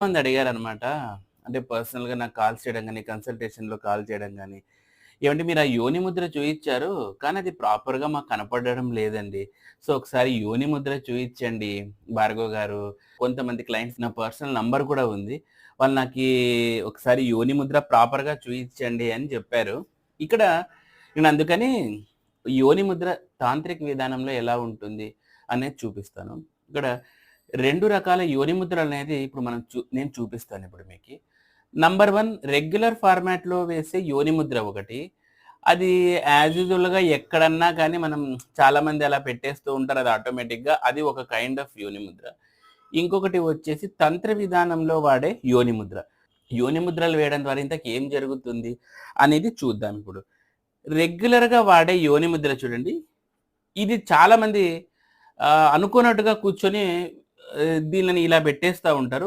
మంది అడిగారనమాట. అంటే పర్సనల్‌గా నాకు కాల్ చేయడం కానీ కన్సల్టేషన్‌లో కాల్ చేయడం కానీ ఏమంటే మీరు ఆ యోని ముద్ర చూయించారు. కానీ అది ప్రాపర్‌గా మాకు కనపడడం లేదండి. సో, ఒకసారి యోని ముద్ర చూయించండి భార్గవ్ గారు. కొంతమంది క్లయింట్స్ నా పర్సనల్ నంబర్ కూడా ఉంది. వాళ్ళు నాకీ ఒకసారి యోని ముద్ర ప్రాపర్‌గా చూయించండి అని చెప్పారు. ఇక్కడ నేను అందుకని యోని ముద్ర తాంత్రిక విధానంలో ఎలా ఉంటుంది అనేది చూపిస్తాను. ఇక్కడ రెండు రకాల యోని ముద్రలనేది ఇప్పుడు మనం చూ నేను చూపిస్తాను ఇప్పుడు మీకు నంబర్ వన్ రెగ్యులర్ ఫార్మాట్‌లో వేసే యోని ముద్ర ఒకటి. అది యాజ్ యూజువల్‌గా ఎక్కడన్నా కానీ మనం చాలామంది అలా పెట్టేస్తూ ఉంటారు. అది ఆటోమేటిక్‌గా అది ఒక కైండ్ ఆఫ్ యోని ముద్ర. ఇంకొకటి వచ్చేసి తంత్ర విధానంలో వాడే యోని ముద్ర. యోని ముద్రలు వేయడం ద్వారా ఇంతకు ఏం జరుగుతుంది అనేది చూద్దాం ఇప్పుడు. రెగ్యులర్‌గా వాడే యోని ముద్ర చూడండి. ఇది చాలామంది అనుకున్నట్టుగా కూర్చొని దీనిని ఇలా పెట్టేస్తా ఉంటారు.